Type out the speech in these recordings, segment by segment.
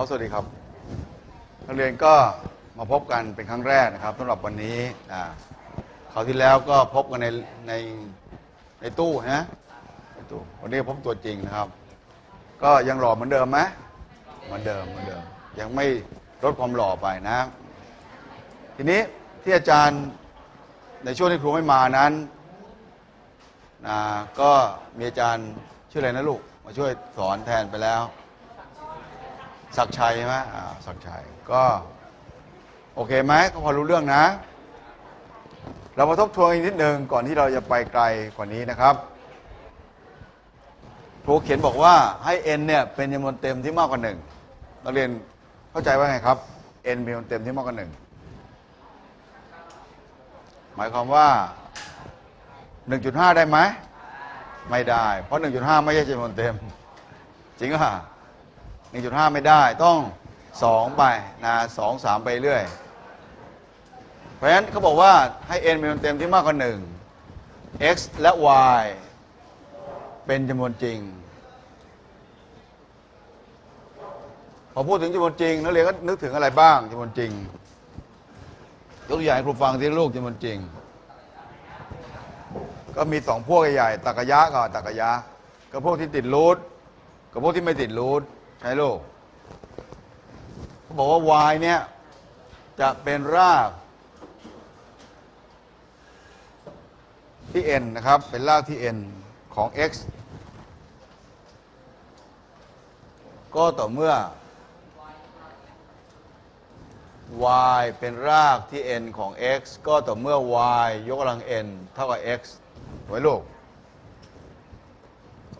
เขาสวัสดีครับนักเรียนก็มาพบกันเป็นครั้งแรกนะครับสำหรับวันนี้อ่าคราวที่แล้วก็พบกันในในในตู้นะในตู้วันนี้พบตัวจริงนะครับ ก็ยังหล่อเหมือนเดิมไหมเหมือนเดิมเหมือนเดิม ยังไม่ลดความหล่อไปนะ ทีนี้ที่อาจารย์ในช่วงที่ครูไม่มานั้นนะก็มีอาจารย์ชื่ออะไรนะลูก มาช่วยสอนแทนไปแล้ว ศักชัยใช่ไหมอ่าศักชัยก็ โอเคไหมก็พอรู้เรื่องนะ เรามาทบทวนอีกนิดนึงก่อนที่เราจะไปไกลกว่านี้นะครับครูเขียนบอกว่าให้ n เนี่ยเป็นจำนวนเต็มที่มากกว่าหนึ่งนักเรียนเข้าใจว่าไงครับ n เป็นจำนวนเต็มที่มากกว่าหนึ่งหมายความว่า 1.5 ได้ไหม ไม่ได้ เพราะ 1.5 ไม่ใช่จำนวนเต็ม จริงป่ะ 1.5 ไม่ได้ต้อง 2 ไปนะ2 3ไปเรื่อย เพราะฉะนั้นเขาบอกว่าให้ n เป็นจำนวนเต็มที่มากกว่า 1 x และ y เป็นจำนวนจริง พอพูดถึงจำนวนจริงนักเรียนก็นึกถึงอะไรบ้างจำนวนจริงยกตัวอย่างให้ครูฟังที่ลูกจำนวนจริง ก็มีสองพวกใหญ่ๆตักกะยะกับตักกะยะ ก็พวกที่ติดรูทกับพวกที่ไม่ติดรูท ใช่ลูกเขาบอกว่า y เนี่ย จะเป็นรากที่ n นะครับ เป็นรากที่ n ของ x ก็ต่อเมื่อ y เป็นรากที่ n ของ x ก็ต่อเมื่อ y ยกกำลัง n เท่ากับ x ไว้ลูก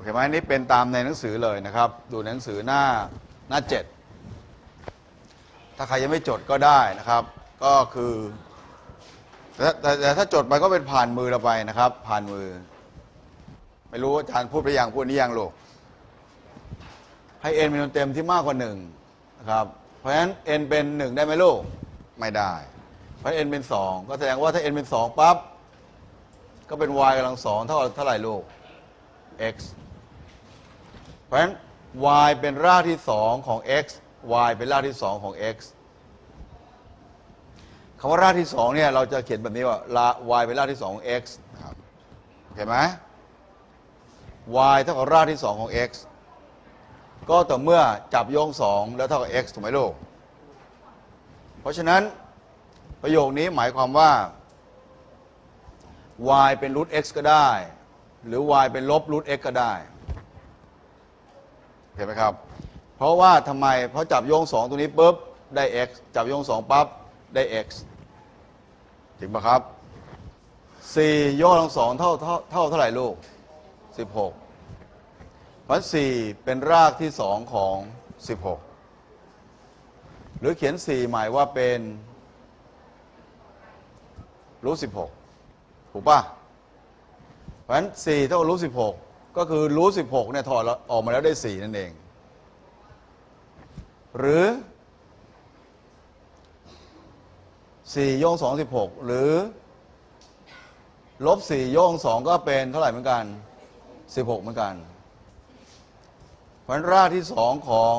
อเคไหมนี่เป็นตามในหนังสือเลยนะครับ ดูหนังสือหน้าหน้าเจ็ดถ้าใครยังไม่จดก็ได้นะครับ ก็คือแต่แต่แต่ถ้าจดไปก็เป็นผ่านมือเราไปนะครับ ผ่านมือ ไม่รู้อาจารย์พูดไปยังพูดนี้ยังลูกให้ n เป็นจำนวนเต็มที่มากกว่าหนึ่งนะครับ เพราะฉะนั้น n เป็นหนึ่งได้ไหมลูกไม่ได้ เพราะ n เป็นสองก็แสดงว่าถ้า n เป็นสองปั๊บก็เป็น y กำลังสองเท่าเท่าไหร่ลูก x เพราะฉะนั้น y เป็นรากที่สองของ x y เป็นรากที่สองของ x คำว่ารากที่สองเนี่ยเราจะเขียนแบบนี้ว่า y เป็นรากที่สองของ x นะครับโอเคไหม y เท่ากับรากที่สองของ x ก็ต่อเมื่อจับโยงสองแล้วเท่ากับ x ถูกไหมลูก เพราะฉะนั้นประโยคนี้หมายความว่า y เป็นรูท x ก็ได้ หรือ y เป็นลบรูท x ก็ได้ เห็นไหมครับ เพราะว่าทำไมเพราะจับโยงสองตัวนี้ปุ๊บได้ x จับโยงสองปั๊บได้ x จริงปะครับสี่โยงสองเท่าเท่าเท่าเท่าไหร่ลูกสิบหกเพราะสี่เป็นรากที่สองของสิบหกหรือเขียนสี่หมายว่าเป็นรูทสิบหกถูกปะเพราะฉะนั้นสี่เท่ากับรูทสิบห ก็คือรูทสิบหกเนี่ยถอดออกมาแล้วได้สี่นั่นเอง หรือสี่โยงสองสิบหกหรือ ลบสี่โยงสองก็เป็นเท่าไหร่เหมือนกันสิบหกเหมือนกันเพราะฉะนั้นรากที่สองของ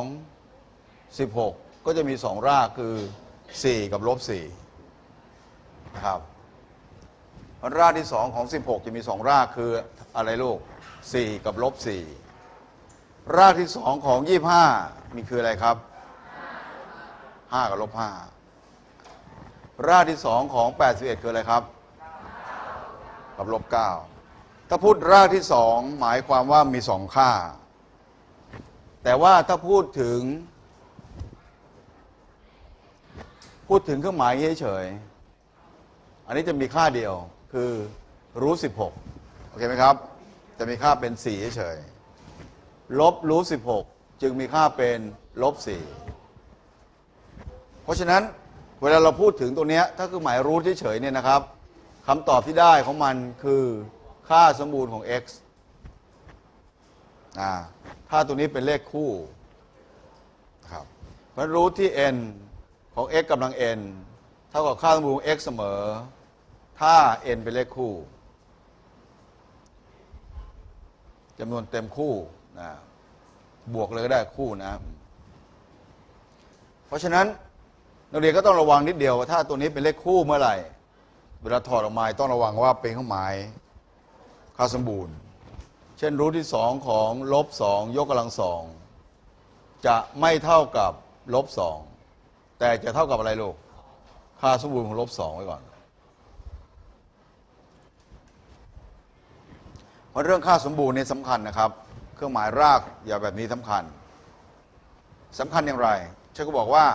สิบหกก็จะมีสองรากคือสี่กับลบสี่นะครับ รากที่สองของสิบหกจะมีสองรากคืออะไรลูกสี่กับลบสี่รากที่สองของยี่ห้ามีคืออะไรครับห้ากับลบห้ารากที่สองของแปดสิบเอ็ดคืออะไรครับ กับลบเก้าถ้าพูดรากที่สองหมายความว่ามีสองค่า แต่ว่าถ้าพูดถึง พูดถึงเครื่องหมายเฉยๆอันนี้จะมีค่าเดียว คือรู้สิบหกโอเคไหมครับ จะมีค่าเป็นสี่เฉย ลบรู้สิบหกจึงมีค่าเป็นลบสี่เพราะฉะนั้นเวลาเราพูดถึงตัวเนี้ยถ้าคือหมายรูทเฉยเนี่ยนะครับคำตอบที่ได้ของมันคือค่าสมบูรณ์ของ x อ่าถ้าตัวนี้เป็นเลขคู่ครับเพราะรูทที่ n ของ x กำลัง n เท่ากับค่าสมบูรณ์ของ x เสมอ ถ้า n เป็นเลขคู่จำนวนเต็มคู่นะบวกเลยก็ได้คู่นะ เพราะฉะนั้นนักเรียนก็ต้องระวังนิดเดียวว่าถ้าตัวนี้เป็นเลขคู่เมื่อไหร่ เวลาถอดออกมาต้องระวังว่าเป็นเครื่องหมายค่าสมบูรณ์ เช่นรูทที่สองของลบสองยกกำลังสองจะไม่เท่ากับลบสองแต่จะเท่ากับอะไรลูกค่าสมบูรณ์ของลบสองไว้ก่อน เพราะเรื่องค่าสมบูรณ์เนี่ยสำคัญนะครับ เครื่องหมายรากอย่าแบบนี้สำคัญสำคัญอย่างไรเช่นก็บอกว่า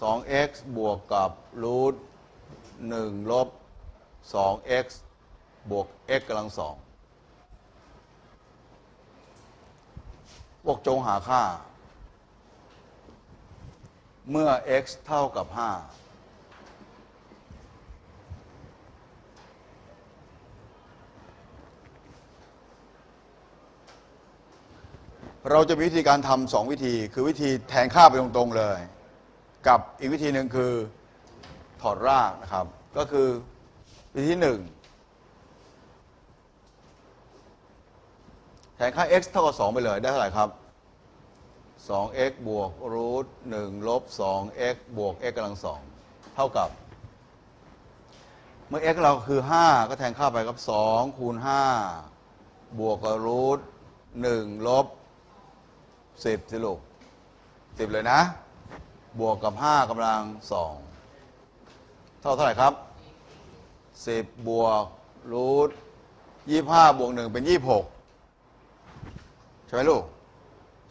2x บวกกับรูท1ลบ 2x บวก x กำลังสองบอกจงหาค่า เมื่อ x เท่ากับ 5 เราจะมีวิธีการทำสองวิธี คือวิธีแทนค่าไปตรงๆเลย กับอีกวิธีหนึ่งคือถอดรากนะครับ ก็คือวิธีหนึ่งแทนค่า x เท่ากับ 2 ไปเลย ได้เท่าไหร่ครับ 2x บวกรูท1ลบ 2x บวก x กำลัง 2 เท่ากับ เมื่อ x เราคือ 5 ก็แทนค่าไปกับ 2 คูณ 5 บวกกับรูท1ลบ สิบสิลูกสิบเลยนะ บวกกับห้ากำลังสองเท่าเท่าไหร่ครับสิบบวกรูทยี่ห้าบวกหนึ่งเป็นยี่หกใช่ไหมลูก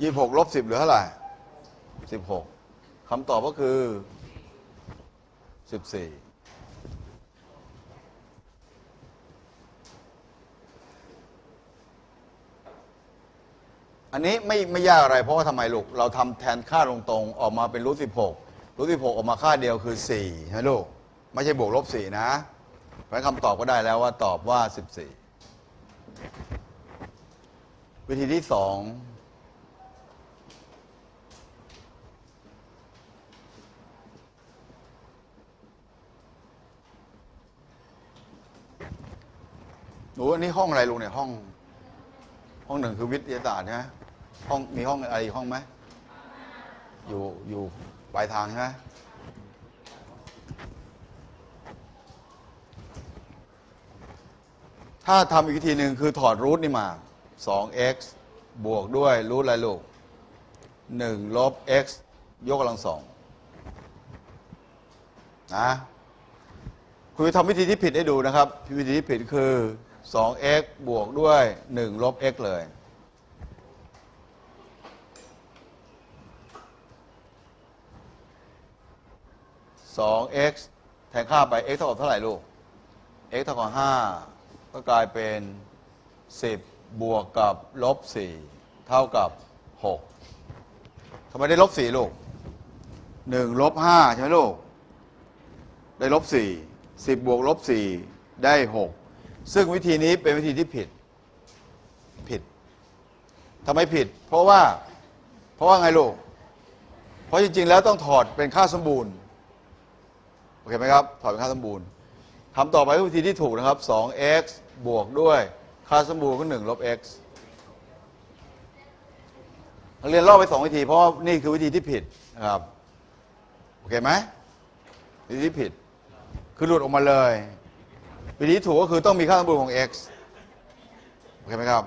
ยี่หกลบสิบเหลือเท่าไหร่สิบหกคำตอบก็คือสิบสี่ อันนี้ไม่ไม่ยากอะไร เพราะว่าทำไมลูก เราทำแทนค่าตรงๆ ออกมาเป็นรูท16รูท16ออกมาค่าเดียวคือ4ใช่ไหมลูก ไม่ใช่บวกลบ4นะเพราะฉะนั้นคำตอบก็ได้แล้วว่าตอบว่า 14 วิธีที่สองหนูอันนี้ห้องอะไรลุงเนี่ยห้อง ห้องหนึ่งคือวิทยาศาสตร์ใช่ไหมห้องมีห้องอะไรอีกห้องไหมอยู่อยู่ปลายทางใช่ไหมถ้าทำอีกวิธีหนึ่งคือถอดรูทนี่มา 2x บวกด้วยรูทอะไรลูก 1 ลบ x ยกกำลังสองนะคุณไปทำวิธีที่ผิดให้ดูนะครับ วิธีที่ผิดคือ 2x บวกด้วย 1 ลบ x เลย 2x แทนค่าไป x เท่ากับเท่าไหร่ลูก x เท่ากับ5ก็กลายเป็น 10 บวกกับลบ 4 เท่ากับ 6ทำไมได้ลบ 4 ลูก 1 ลบ 5 ใช่ไหมลูก ได้ลบ 4 10 บวกลบ 4 ได้ 6 ซึ่งวิธีนี้เป็นวิธีที่ผิด ผิดทำไมผิด เพราะว่า เพราะว่าไงลูก เพราะจริง ๆ แล้วต้องถอดเป็นค่าสมบูรณ์ โอเคไหมครับ ถอดเป็นค่าสมบูรณ์ทำต่อไปวิธีที่ถูกนะครับ 2x บวกด้วยค่าสมบูรณ์ก็1ลบ x เรียนลอกไปสองวิธี เพราะว่านี่คือวิธีที่ผิดนะครับ โอเคไหมวิธีที่ผิด คือหลุดออกมาเลย วิธีถูกก็คือต้องมีค่าสมบูรณ์ของ x โอเคไหมครับ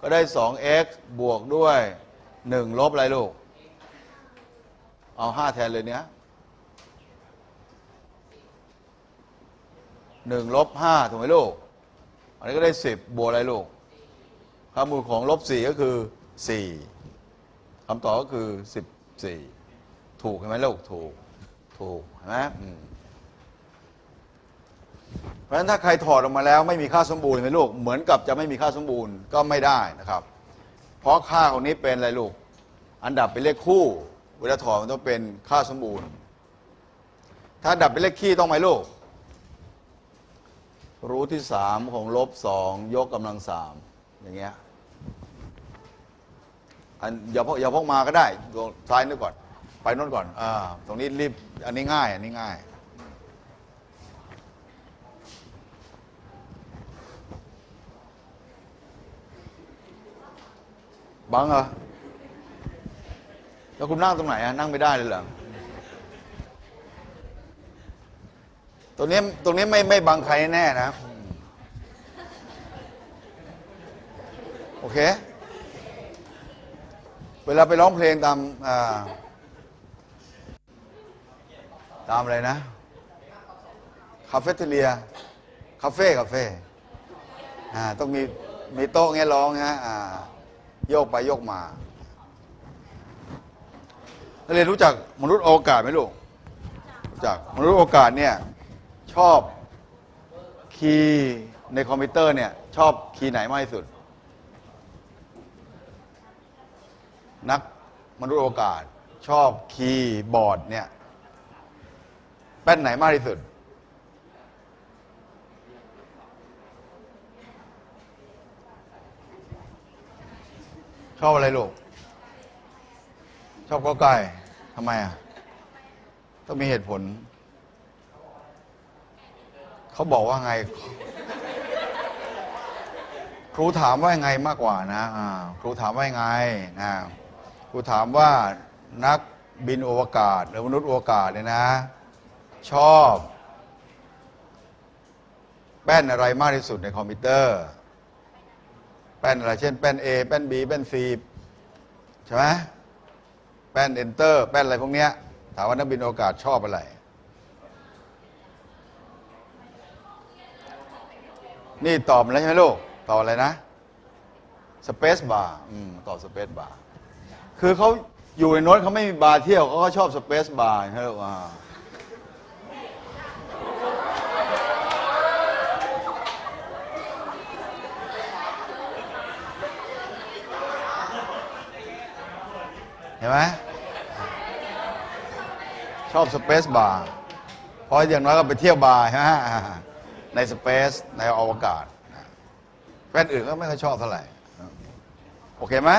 ก็ได้ 2x บวกด้วย 1 ลบอะไรลูก เอา 5 แทนเลยเนี้ยหนึ่งลบห้าถูกไหมลูก อันนี้ก็ได้สิบบวกอะไรลูกค่ามูลของลบสี่ก็คือสี่คำตอบก็คือสิบสี่ถูกใช่ไหมลูก ถูก ถูกเห็นไหม ราะฉะนั้นถ้าใครถอดออกมาแล้วไม่มีค่าสมบูรณ์เห็นไหมลูกเหมือนกับจะไม่มีค่าสมบูรณ์ก็ไม่ได้นะครับ เพราะค่าของนี้เป็นอะไรลูก อันดับเป็นเลขคู่ เวลาถอดมันต้องเป็นค่าสมบูรณ์ ถ้าดับเป็นเลขคี่ต้องไหมลูก รูทที่สามของลบสองยกกำลังสามอย่างเงี้ยอันอย่าพกอย่าพกมาก็ได้ตรงซ้ายนึกก่อน ไปโน่นก่อนอ่าตรงนี้รีบอันนี้ง่าย อันนี้ง่าย บังเหรอแล้วคุณนั่งตรงไหนอะนั่งไม่ได้เลยเหรอตรงนี้ตรงนี้ไม่ไม่บังใครแน่นะ โอเค เวลาไปร้องเพลงตามาตามอะไรนะ คาเฟ่เทเลีย คาเฟ่ คาเฟ่ อ่า ต้องมีมีโต๊ะเงี้ยร้องฮะอ่า โยกไปโยกมาเรียนรู้จักมนุษย์โอกาศไหมลูกรู้จักมนุษย์โอกาศเนี่ยชอบคีย์ในคอมพิวเตอร์เนี่ยชอบคีย์ไหนมากที่สุด นักมนุษย์โอกาศชอบคีย์บอร์ดเนี่ยแป้นไหนมากที่สุด ชอบอะไรลูก ชอบกอไก่ทำไมอะ ต้องมีเหตุผล เขาบอกว่าไง ครูถามว่าไงมากกว่านะครูถามว่าไงนะครูถามว่านักบินอวกาศ หรือมนุษย์อวกาศเนี่ยนะ ชอบ แป้นอะไรมากที่สุดในคอมพิวเตอร์ แป้นอะไรเช่นแป้น A แป้น B แป้น C ใช่ไหมแป้น Enter แป้นอะไรพวกเนี้ยถามว่านักบินอวกาศชอบอะไร นี่ตอบแล้วใช่ไหมลูก ตอบอะไรนะ Space Bar อืมตอบ Space Bar คือเขาอยู่ในโน้ตเขาไม่มีบาร์เที่ยวเขาก็ชอบ Space Bar ใช่ไหมลูก เห็นไหมชอบ Space Bar เพราะอย่างน้อยก็ไปเที่ยวบาร์ใช่ไหมในสเปซในอวกาศแฟนอื่นก็ไม่ค่อยชอบเท่าไหร่ โอเคไหม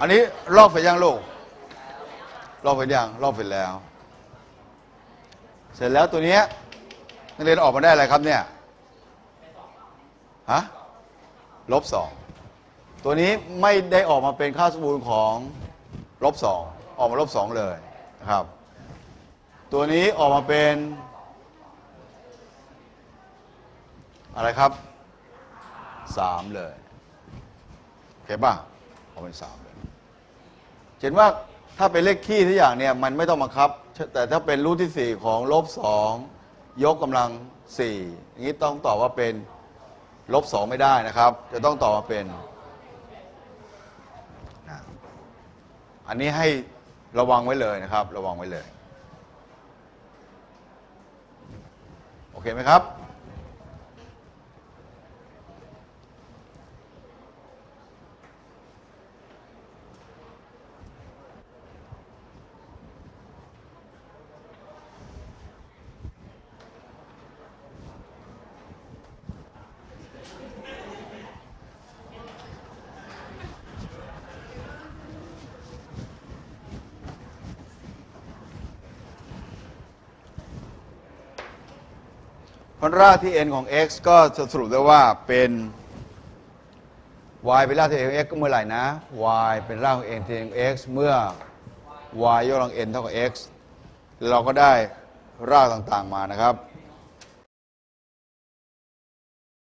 อันนี้ลอกเสร็จยังลูกลอกเสร็จยังลอกเสร็จแล้ว เสร็จแล้วตัวเนี้ยนักเรียนออกมาได้อะไรครับเนี่ยฮะลบสอง ตัวนี้ไม่ได้ออกมาเป็นค่าสมบูรณ์ของลบสองออกมาลบสองเลยนะครับ ตัวนี้ออกมาเป็น อะไรครับสามเลยโอเคป่ะออกเป็นสามเลยเห็นว่าถ้าเป็นเลขคี่ทุกอย่างเนี่ยมันไม่ต้องบังคับ แต่ถ้าเป็นรูทที่สี่ของลบสองยกกำลังสี่อย่างนี้ต้องตอบว่าเป็นลบสองไม่ได้นะครับ จะต้องตอบมาเป็น อันนี้ให้ระวังไว้เลยนะครับ ระวังไว้เลย โอเคไหมครับ พันรากที่ n ของ x ก็จะสรุปได้ว่าเป็น y เป็นรากที่ n ของ x ก็เมื่อไหร่นะ y เป็นรากของ n ที่ n ของ x เมื่อ y ยกกำลัง n เท่ากับ x เราก็ได้รากต่างๆมานะครับ